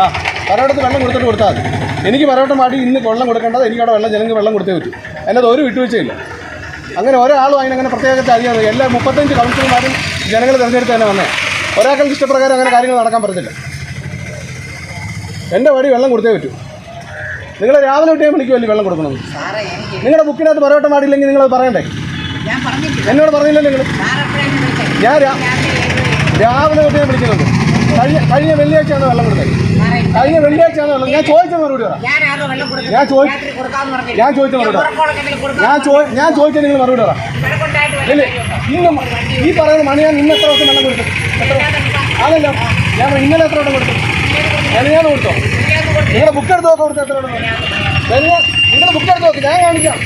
ആ പരവട്ടത്ത് വെള്ളം കൊടുത്തിട്ട് കൊടുത്താൽ മതി. എനിക്ക് പരവട്ടം മാടി ഇന്ന് വെള്ളം കൊടുക്കേണ്ടത് എനിക്ക് അവിടെ വെള്ളം ജനങ്ങൾക്ക് വെള്ളം കൊടുത്തേ പറ്റൂ. അതിനകത്ത് ഒരു വിട്ടുവീഴ്ചയില്ല. അങ്ങനെ ഒരാളും അതിനങ്ങനെ പ്രത്യേക അറിയാതെ എല്ലാ മുപ്പത്തഞ്ച് കൗൺസിലർമാരും ജനങ്ങൾ തിരഞ്ഞെടുത്ത് തന്നെ വന്നേ. ഒരാൾക്കും ഇഷ്ടപ്രകാരം അങ്ങനെ കാര്യങ്ങൾ നടക്കാൻ പറ്റത്തില്ല. എന്റെ വഴി വെള്ളം കൊടുത്തേ പറ്റൂ. നിങ്ങൾ രാവിലെ മണിക്ക് വലിയ വെള്ളം കൊടുക്കണം നിങ്ങളുടെ ബുക്കിനകത്ത് പരവട്ടം മാടിയില്ലെങ്കിൽ നിങ്ങൾ പറയണ്ടേ? എന്നോട് പറഞ്ഞില്ലല്ലോ നിങ്ങൾ ഞാൻ. രാവിലെ തൊട്ടേ വിളിക്കുന്നുണ്ട് കഴിഞ്ഞ കഴിഞ്ഞ വെള്ളിയാഴ്ചയാണ് വെള്ളം കൊടുത്തത്. കഴിഞ്ഞ വെള്ളിയാഴ്ചയാണ് വെള്ളം ഞാൻ ചോദിച്ച മറുപടി പറ. ഞാൻ ചോദിച്ചു ഞാൻ ചോദിച്ച മറുപടി. ഞാൻ ചോ ഞാൻ ചോദിച്ച നിങ്ങൾ മറുപടി പറ. ഇല്ല? ഇന്ന് ഈ പറയുന്ന മണി ഞാൻ ഇന്ന് എത്ര ദിവസം വെള്ളം കൊടുത്തു? അതല്ല ഞാൻ ഇന്നലെ എത്ര വട്ടം കൊടുത്തു? ഞാൻ കൊടുത്തോ? നിങ്ങളുടെ ബുക്ക് എടുത്ത് നോക്കാം കൊടുത്ത. എത്ര വട്ടം നിങ്ങളുടെ ബുക്ക് എടുത്ത് നോക്കി. ഞാൻ കാണിക്കാം.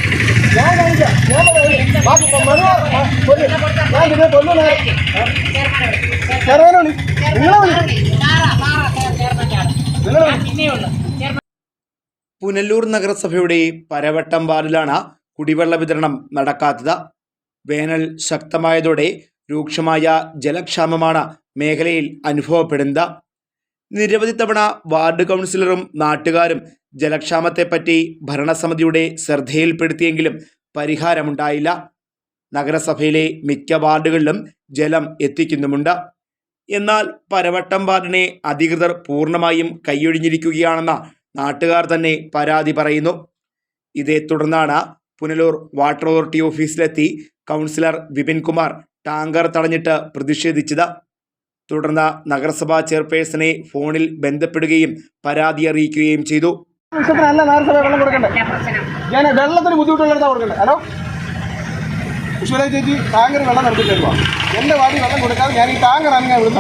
ഞാൻ കാണിക്കാം. ഞാൻ പറയാം. ബാക്കി മണി ഞാൻ കൊല്ലുന്ന ചെറുവനെ പുനലൂർ നഗരസഭയുടെ പരവട്ടം വാർഡിലാണ് കുടിവെള്ള വിതരണം നടക്കാത്തത്. വേനൽ ശക്തമായതോടെ രൂക്ഷമായ ജലക്ഷാമമാണ് മേഖലയിൽ അനുഭവപ്പെടുന്നത്. നിരവധി തവണ വാർഡ് കൗൺസിലറും നാട്ടുകാരും ജലക്ഷാമത്തെപ്പറ്റി ഭരണസമിതിയുടെ ശ്രദ്ധയിൽപ്പെടുത്തിയെങ്കിലും പരിഹാരമുണ്ടായില്ല. നഗരസഭയിലെ മിക്ക വാർഡുകളിലും ജലം എത്തിക്കുന്നുമുണ്ട്. എന്നാൽ പരവട്ടം വാർഡിനെ അധികൃതർ പൂർണമായും കൈയൊഴിഞ്ഞിരിക്കുകയാണെന്ന നാട്ടുകാർ തന്നെ പരാതി പറയുന്നു. ഇതേ തുടർന്നാണ് പുനലൂർ വാട്ടർ അതോറിറ്റി ഓഫീസിലെത്തി കൗൺസിലർ വിപിൻ കുമാർ ടാങ്കർ തടഞ്ഞിട്ട് പ്രതിഷേധിച്ചത്. തുടർന്ന് നഗരസഭാ ചെയർപേഴ്സണെ ഫോണിൽ ബന്ധപ്പെടുകയും പരാതി അറിയിക്കുകയും ചെയ്തു. വെള്ളത്തിന് ബുദ്ധിമുട്ടുള്ള കൊടുക്കണ്ടേ? ഹലോ? വിശ്വരാജ് ചേച്ചി ടാങ്കർ വെള്ളം നടത്തി തരുക എന്റെ വാടി വെള്ളം കൊടുക്കാതെ ഞാൻ ഈ ടാങ്കർ അങ്ങനെ ഇവിടെ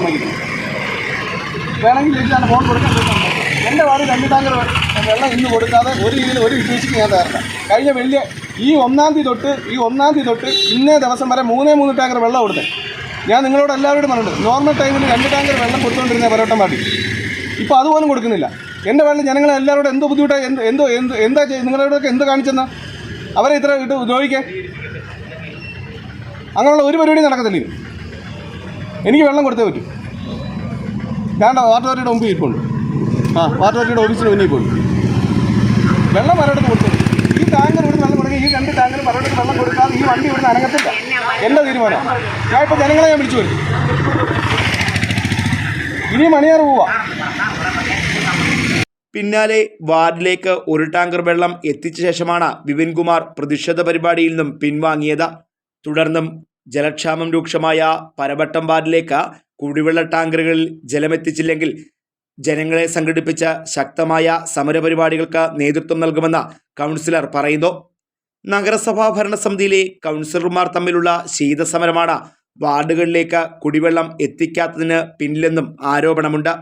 വേണമെങ്കിൽ ചേച്ചി ഫോൺ കൊടുക്കാൻ. എന്റെ വാർഡ് രണ്ട് ടാങ്കർ വെള്ളം ഇന്ന് കൊടുക്കാതെ ഒരു രീതിയിൽ ഒരു വിശേഷം ഞാൻ തരണം കഴിഞ്ഞ വലിയ ഈ ഒന്നാം തീയതി തൊട്ട് ഈ ഒന്നാം തീയതി തൊട്ട് ഇന്നേ ദിവസം വരെ മൂന്നേ മൂന്ന് ടാങ്കർ വെള്ളം കൊടുത്തേ ഞാൻ നിങ്ങളോട് എല്ലാവരോടും പറഞ്ഞിട്ടുണ്ട് നോർമൽ ടൈമിൽ രണ്ട് ടാങ്കർ വെള്ളം കൊടുത്തുകൊണ്ടിരുന്ന പരോട്ടം പാടി ഇപ്പോൾ അതുപോലും കൊടുക്കുന്നില്ല. എന്റെ വെള്ളം ജനങ്ങളെ എല്ലാവരോടും എന്തോ ബുദ്ധിമുട്ടായി എന്ത് എന്തോ എന്ത് എന്താ ചെയ്ത് നിങ്ങളോടൊക്കെ എന്ത് കാണിച്ചെന്നാ? അവരെ ഇത്ര ഇട്ട് ദ്രോഹിക്കേ? അങ്ങനെയുള്ള ഒരു പരിപാടി നടക്കത്തില്ല എനിക്ക് വെള്ളം കൊടുത്തേ പറ്റൂ. ഞാൻ വാട്ടർ അതോറിറ്റിയുടെ മുമ്പ് ഇരിപ്പുണ്ട്. ആ വാട്ടർ അതോറിറ്റിയുടെ ഓഫീസിന് മുന്നിൽ പോയി. വെള്ളം മരടുത്ത് കൊടുത്തു. ഈ ടാങ്കർ ഇവിടുന്ന് വെള്ളം കൊടുക്കുക ഈ രണ്ട് ടാങ്കർ മരടുത്ത് വെള്ളം കൊടുക്കാതെ ഈ വണ്ടി ഇവിടുന്ന് അനങ്ങത്തില്ല. എന്റെ തീരുമാനം? ഞാൻ ഇപ്പോൾ ജനങ്ങളെ ഞാൻ വിളിച്ചു വരും ഇനി മണിയാറ് പോവാ. പിന്നാലെ വാർഡിലേക്ക് ഒരു ടാങ്കർ വെള്ളം എത്തിച്ച ശേഷമാണ് വിപിൻ കുമാർ പ്രതിഷേധ പരിപാടിയിൽ നിന്നും പിൻവാങ്ങിയത്. തുടർന്നും ജലക്ഷാമം രൂക്ഷമായ പരവട്ടം വാർഡിലേക്ക് കുടിവെള്ള ടാങ്കറുകളിൽ ജലമെത്തിച്ചില്ലെങ്കിൽ ജനങ്ങളെ സംഘടിപ്പിച്ച ശക്തമായ സമരപരിപാടികൾക്ക് നേതൃത്വം നൽകുമെന്ന് കൗൺസിലർ പറയുന്നു. നഗരസഭാ ഭരണസമിതിയിലെ കൗൺസിലർമാർ തമ്മിലുള്ള ശീതസമരമാണ് വാർഡുകളിലേക്ക് കുടിവെള്ളം എത്തിക്കാത്തതിന് പിന്നിലെന്നും ആരോപണമുണ്ട്.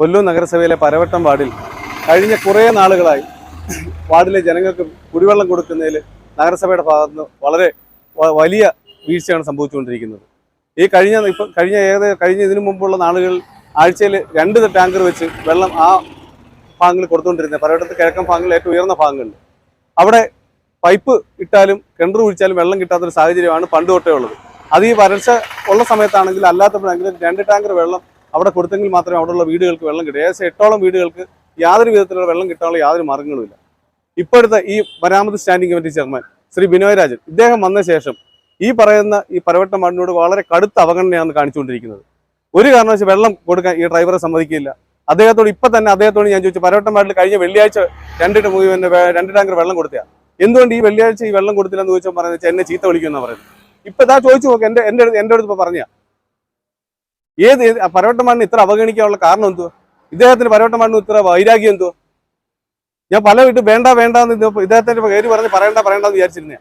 കൊല്ലൂർ നഗരസഭയിലെ പരവട്ടം വാർഡിൽ കഴിഞ്ഞ കുറേ നാളുകളായി വാർഡിലെ ജനങ്ങൾക്ക് കുടിവെള്ളം കൊടുക്കുന്നതിൽ നഗരസഭയുടെ ഭാഗത്ത് നിന്ന് വളരെ വലിയ വീഴ്ചയാണ് സംഭവിച്ചുകൊണ്ടിരിക്കുന്നത്. ഈ കഴിഞ്ഞ ഇപ്പം കഴിഞ്ഞ ഏകദേശം കഴിഞ്ഞ ഇതിനു മുമ്പുള്ള നാളുകളിൽ ആഴ്ചയിൽ രണ്ട് ടാങ്കർ വെച്ച് വെള്ളം ആ ഭാഗങ്ങളിൽ കൊടുത്തുകൊണ്ടിരുന്നത് പലയിടത്ത് കിഴക്കൻ ഭാഗങ്ങളിൽ ഏറ്റവും ഉയർന്ന ഭാഗങ്ങളിൽ. അവിടെ പൈപ്പ് ഇട്ടാലും കിണർ കുഴിച്ചാലും വെള്ളം കിട്ടാത്തൊരു സാഹചര്യമാണ് പണ്ട് തൊട്ടേ ഉള്ളത്. അത് ഈ വരൾച്ച ഉള്ള സമയത്താണെങ്കിൽ അല്ലാത്തപ്പോഴെങ്കിലും രണ്ട് ടാങ്കർ വെള്ളം അവിടെ കൊടുത്തെങ്കിൽ മാത്രമേ അവിടെയുള്ള വീടുകൾക്ക് വെള്ളം കിട്ടൂ. ഏകദേശം എട്ടോളം വീടുകൾക്ക് യാതൊരു വിധത്തിലുള്ള വെള്ളം കിട്ടാനുള്ള യാതൊരു മാർഗങ്ങളുമില്ല ഇപ്പോഴത്തെ ഈ മരാമത്ത് standing committee chairman Shri Binoy Rajan ഇദ്ദേഹം വന്ന ശേഷം ഈ പറയുന്ന ഈ പരവട്ടം മണ്ണിനോട് വളരെ കടുത്ത അവഗണനയാണ് കാണിച്ചുകൊണ്ടിരിക്കുന്നത്. ഒരു കാരണവശാൽ വെള്ളം കൊടുക്കാൻ ഈ ഡ്രൈവറെ സമ്മതിക്കില്ല. അദ്ദേഹത്തോട് ഇപ്പൊ തന്നെ അദ്ദേഹത്തോട് ഞാൻ ചോദിച്ചു പരവട്ടം വാർഡിൽ കഴിഞ്ഞ വെള്ളിയാഴ്ച മൂവി വേ- രണ്ട് ടാങ്കർ വെള്ളം കൊടുത്തയാ? എന്തുകൊണ്ട് ഈ വെള്ളിയാഴ്ച ഈ വെള്ളം കൊടുത്തില്ല എന്ന് ചോദിച്ചാൽ പറയുന്നത് എന്നെ ചീത്ത വിളിക്കുമെന്ന് പറയുന്നത്. ഇപ്പൊ ഇതാ ചോദിച്ചു നോക്ക് എന്റെ എന്റെ അടുത്ത് എന്റെ അടുത്ത് ഇപ്പൊ പറഞ്ഞ ഏത് ഏത്- ആ പരവട്ടം വാർഡിനെ ഇത്ര അവഗണിക്കാനുള്ള കാരണം എന്തുവാ? ഇദ്ദേഹത്തിന് പരവട്ടം വാർഡിന് ഇത്ര വൈരാഗ്യം എന്തുവാ? ഞാൻ പല വിട്ട് വേണ്ട വേണ്ട എന്ന് ഇദ്ദേഹത്തിന്റെ പേര് പറഞ്ഞ് പറയണ്ട പറയണ്ട എന്ന് വിചാരിച്ചിരുന്നേ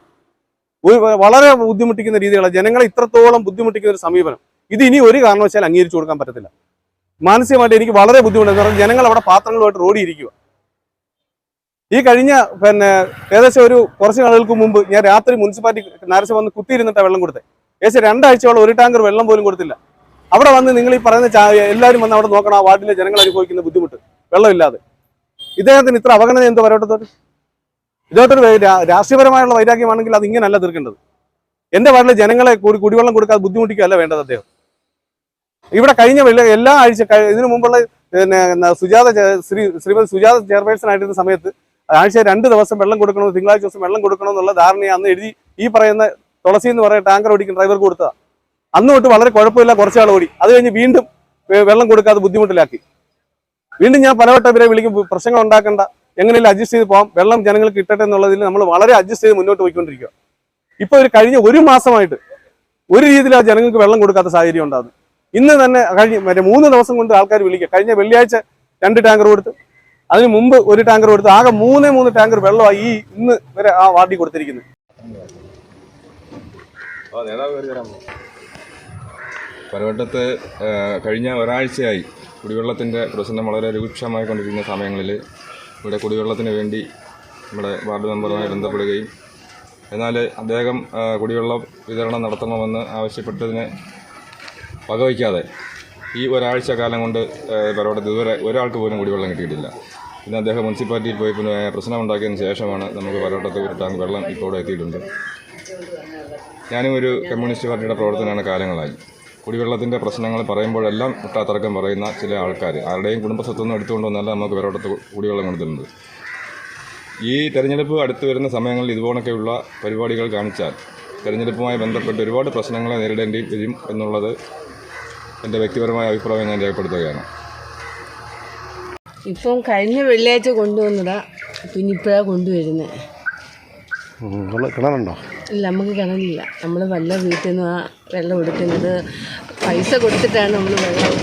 വളരെ ബുദ്ധിമുട്ടിക്കുന്ന രീതികളാണ് ജനങ്ങളെ ഇത്രത്തോളം ബുദ്ധിമുട്ടിക്കുന്ന ഒരു സമീപനം. ഇത് ഇനി ഒരു കാരണവശാലും അംഗീകരിച്ചു കൊടുക്കാൻ പറ്റത്തില്ല. മാനസികമായിട്ട് എനിക്ക് വളരെ ബുദ്ധിമുട്ടുണ്ട് കാരണം ജനങ്ങൾ അവിടെ പാത്രങ്ങളുമായിട്ട് ഇരിക്കുക ഈ കഴിഞ്ഞ പിന്നെ ഏകദേശം ഒരു കുറച്ച് നാളുകൾക്ക് മുമ്പ് ഞാൻ രാത്രി മുനിസിപ്പാലിറ്റി നരസം വന്ന് കുത്തിയിരുന്നിട്ടാണ് വെള്ളം കൊടുത്തത് ഏകദേശം രണ്ടാഴ്ചയോളം ഒരു ടാങ്കർ വെള്ളം പോലും കൊടുത്തില്ല. അവിടെ വന്ന് നിങ്ങൾ ഈ പറയുന്ന എല്ലാവരും വന്ന് അവിടെ നോക്കണം ആ വാർഡിലെ ജനങ്ങൾ അനുഭവിക്കുന്ന ബുദ്ധിമുട്ട് വെള്ളമില്ലാതെ. ഇദ്ദേഹത്തിന് ഇത്ര അവഗണന എന്തോ വരോട്ടത്തോട്ട്? ഇതോട്ടൊരു രാഷ്ട്രീയപരമായുള്ള വൈരാഗ്യമാണെങ്കിൽ അത് ഇങ്ങനെയല്ല തീർക്കേണ്ടത്. എന്റെ വാർഡിലെ ജനങ്ങളെ കൂടി കുടിവെള്ളം കൊടുക്കാതെ ബുദ്ധിമുട്ടിക്കുകയല്ല വേണ്ടത് അദ്ദേഹം. ഇവിടെ കഴിഞ്ഞ വെള്ളി എല്ലാ ആഴ്ച ഇതിനു മുമ്പുള്ള സുജാത ശ്രീ ശ്രീമതി സുജാത ചെയർപേഴ്സൺ ആയിട്ടിരുന്ന സമയത്ത് ആഴ്ച രണ്ട് ദിവസം വെള്ളം കൊടുക്കണം തിങ്കളാഴ്ച ദിവസം വെള്ളം കൊടുക്കണം എന്നുള്ള ധാരണയെ അന്ന് എഴുതി ഈ പറയുന്ന തുളസി എന്ന് പറയുന്ന ടാങ്കർ ഓടിക്കുന്ന ഡ്രൈവർക്ക് കൊടുത്തതാ. അന്ന് തൊട്ട് വളരെ കുഴപ്പമില്ല കുറച്ചാൾ ഓടി. അത് കഴിഞ്ഞ് വീണ്ടും വെള്ളം കൊടുക്കാതെ ബുദ്ധിമുട്ടിലാക്കി. വീണ്ടും ഞാൻ പലവട്ടം ഇവരെ വിളിക്കും പ്രശ്നങ്ങൾ ഉണ്ടാക്കേണ്ട. എങ്ങനെയല്ലേ അഡ്ജസ്റ്റ് ചെയ്ത് പോകാം വെള്ളം ജനങ്ങൾക്ക് കിട്ടട്ടെ എന്നുള്ളതിൽ നമ്മൾ വളരെ അഡ്ജസ്റ്റ് ചെയ്ത് മുന്നോട്ട് പോയിക്കൊണ്ടിരിക്കുക ഇപ്പൊ ഒരു കഴിഞ്ഞ ഒരു മാസമായിട്ട് ഒരു രീതിയിൽ ആ ജനങ്ങൾക്ക് വെള്ളം കൊടുക്കാത്ത സാഹചര്യം ഉണ്ടാകുന്നു. ഇന്ന് തന്നെ കഴിഞ്ഞ മറ്റേ മൂന്ന് ദിവസം കൊണ്ട് ആൾക്കാർ വിളിക്കുക. കഴിഞ്ഞ വെള്ളിയാഴ്ച രണ്ട് ടാങ്കർ കൊടുത്ത്. അതിന് മുമ്പ് ഒരു ടാങ്കർ കൊടുത്ത്. ആകെ മൂന്നേ മൂന്ന് ടാങ്കർ വെള്ളമായി ഈ ഇന്ന് വരെ ആ വാർഡിൽ കൊടുത്തിരിക്കുന്നത് പലവട്ടത്ത് ആ, കഴിഞ്ഞ ഒരാഴ്ചയായി കുടിവെള്ളത്തിന്റെ പ്രശ്നം വളരെ രൂക്ഷമായി കൊണ്ടിരിക്കുന്ന സമയങ്ങളിൽ ഇവിടെ കുടിവെള്ളത്തിന് വേണ്ടി നമ്മുടെ വാർഡ് മെമ്പറുമായി ബന്ധപ്പെടുകയും എന്നാൽ അദ്ദേഹം കുടിവെള്ളം വിതരണം നടത്തണമെന്ന് ആവശ്യപ്പെട്ടതിനെ വകവയ്ക്കാതെ ഈ ഒരാഴ്ച കാലം കൊണ്ട് ആ, ഇതുവരെ ഒരാൾക്ക് പോലും കുടിവെള്ളം കിട്ടിയിട്ടില്ല. പിന്നെ അദ്ദേഹം മുനിസിപ്പാലിറ്റിയിൽ പോയി പിന്നെ പ്രശ്നമുണ്ടാക്കിയതിന് ശേഷമാണ് നമുക്ക് പലവട്ടത്ത് ഒരു ടാങ്ക് വെള്ളം ഇപ്പോൾ ഇവിടെ എത്തിയിട്ടുണ്ട്. ഞാനും ഒരു കമ്മ്യൂണിസ്റ്റ് പാർട്ടിയുടെ പ്രവർത്തനമാണ് കാലങ്ങളായി. കുടിവെള്ളത്തിന്റെ പ്രശ്നങ്ങൾ പറയുമ്പോഴെല്ലാം മുട്ടാത്തറക്കം പറയുന്ന ചില ആൾക്കാർ ആരുടെയും കുടുംബസ്വത്തൊന്നും എടുത്തുകൊണ്ടൊന്നല്ല നമുക്ക് വേറൊരിടത്ത് കുടിവെള്ളം കൊടുത്തിട്ടുണ്ട്. ഈ തെരഞ്ഞെടുപ്പ് അടുത്ത് വരുന്ന സമയങ്ങളിൽ ഇതുപോലൊക്കെയുള്ള പരിപാടികൾ കാണിച്ചാൽ തെരഞ്ഞെടുപ്പുമായി ബന്ധപ്പെട്ട് ഒരുപാട് പ്രശ്നങ്ങളെ നേരിടേണ്ടി വരും എന്നുള്ളത് എന്റെ വ്യക്തിപരമായ അഭിപ്രായം ഞാൻ രേഖപ്പെടുത്തുകയാണ്. ഇപ്പം കഴിഞ്ഞ വെള്ളിയാഴ്ച കൊണ്ടുവന്നതാ പിന്നെ ഇപ്പോഴാണ് കൊണ്ടുവരുന്നത് കിണറുണ്ടോ? ഇല്ല നമുക്ക് കിണറില്ല. നമ്മൾ വല്ല വീട്ടിൽ നിന്ന് ആ വെള്ളം എടുക്കുന്നത് പൈസ കൊടുത്തിട്ടാണ് നമ്മൾ വെള്ളം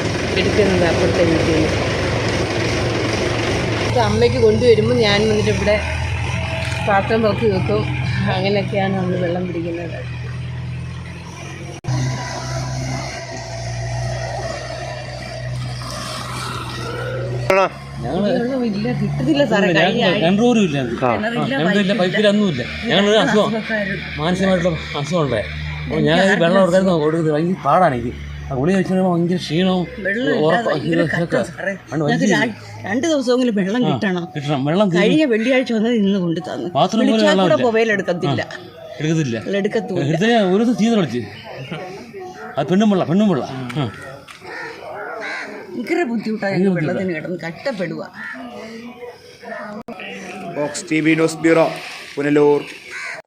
എടുക്കുന്നത് അപ്പുറത്തെ വീട്ടിൽ നിന്ന്. ഇപ്പം അമ്മയ്ക്ക് കൊണ്ടുവരുമ്പോൾ ഞാൻ വന്നിട്ട് ഇവിടെ പാത്രം പൊക്കി വെക്കും. അങ്ങനെയൊക്കെയാണ് നമ്മൾ വെള്ളം പിടിക്കുന്നത്. കിണറില്ല പൈപ്പിലൊന്നുമില്ല ഞങ്ങളൊരു അസുഖം. മാനസികമായിട്ടുള്ള അസുഖമുണ്ടേ. അപ്പോൾ ഞാൻ ഈ വെള്ളം എടുക്കാൻ കൊടുക്കുന്നത് ഭയങ്കര പാടാണ് എനിക്ക്. ഗുളി കഴിച്ചാൽ ഭയങ്കര ക്ഷീണവും രണ്ട് ദിവസമെങ്കിലും വെള്ളം കിട്ടണം. കിട്ടണം. വെള്ളം കഴിഞ്ഞ വെള്ളിയാഴ്ച വന്നത് ഇന്ന് കൊണ്ട് തന്നു. ബാത്റൂം പോലും വിളിച്ചാൽ കൂടെ വെള്ളമില്ല. മൊബൈൽ എടുക്കത്തില്ല. എടുക്കത്തില്ല. എടുക്കത്തൂല്ല. എടുത്ത ഒരു ദിവസം ചീത്ത കളിച്ച് അത് പെണ്ണും വെള്ളം ആ. ഭയങ്കര ബുദ്ധിമുട്ടാണ് വെള്ളത്തിന് കിടന്ന് കട്ടപ്പെടുക. Box T V news bureau Punalur.